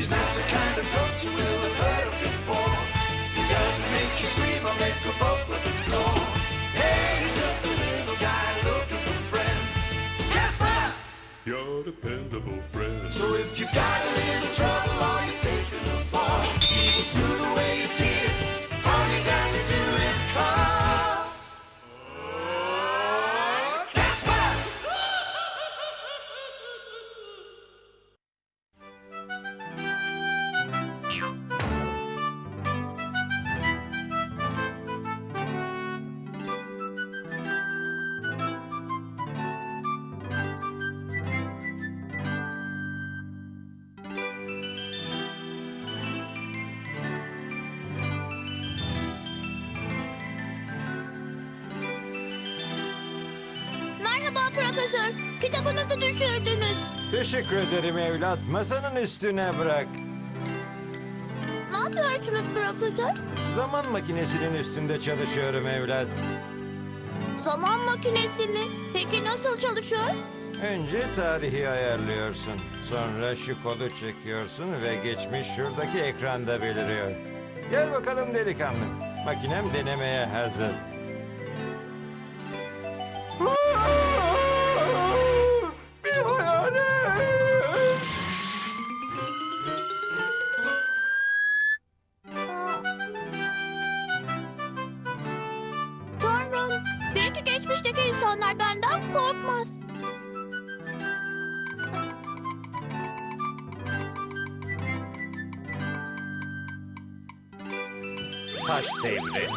He's not the kind of ghost you will have heard of before. He doesn't make you scream or make a bolt Kitabınızı düşürdünüz. Teşekkür ederim evlat. Masanın üstüne bırak. Ne yapıyorsunuz profesör? Zaman makinesinin üstünde çalışıyorum evlat. Zaman makinesi mi? Peki nasıl çalışıyor? Önce tarihi ayarlıyorsun. Sonra şu kodu çekiyorsun ve geçmiş şuradaki ekranda beliriyor. Gel bakalım delikanlı. Makinem denemeye hazır. Belki geçmişteki insanlar benden korkmaz. Taş devri.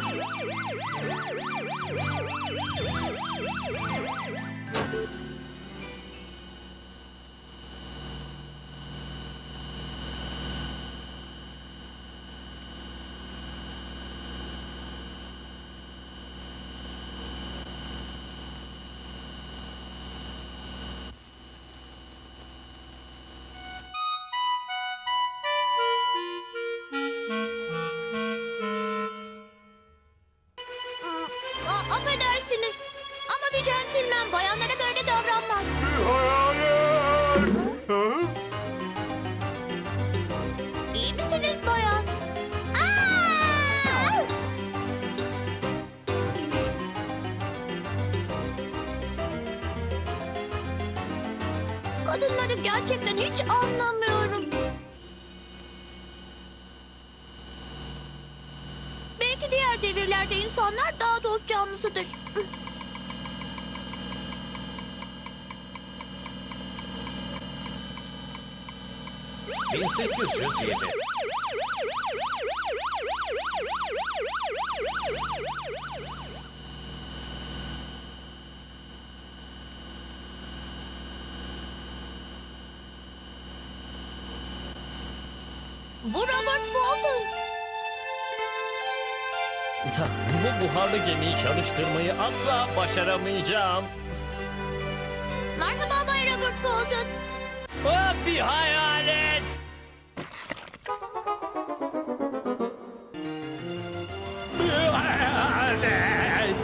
Affedersiniz. Ama bir centilmen bayanlara böyle davranmaz. Hayalet. İyi misiniz bayan? Aa! Kadınları gerçekten hiç anlamıyorum. Belki diğer devirlerde insanlar daha dost canlısıdır. 1807. Bu Robert Fulton. Bu buharlı gemiyi çalıştırmayı asla başaramayacağım. Merhaba Bay Robert Fulton. Ah, bir hayalet. Bir hayalet.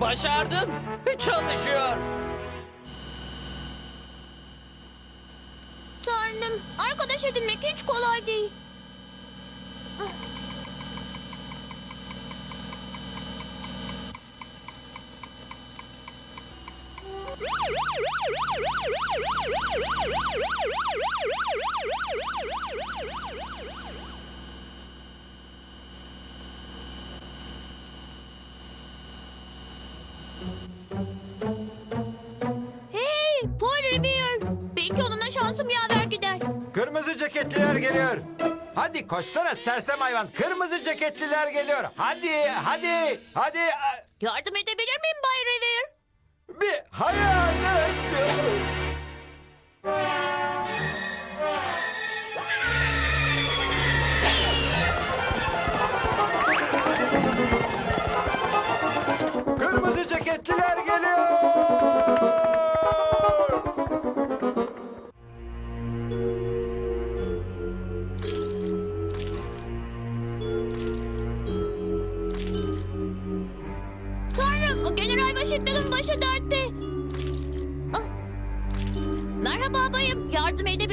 Başardım. Çalışıyor. Tanrım, arkadaş edinmek hiç kolay değil. Kırmızı ceketliler geliyor. Hadi koşsana sersem hayvan. Kırmızı ceketliler geliyor. Hadi, hadi, hadi. Yardım edebilir miyim Bay Revere? Bir hayalet. Kırmızı General Washington'ın başı dertte. Ah. Merhaba bayım. Yardım edebilir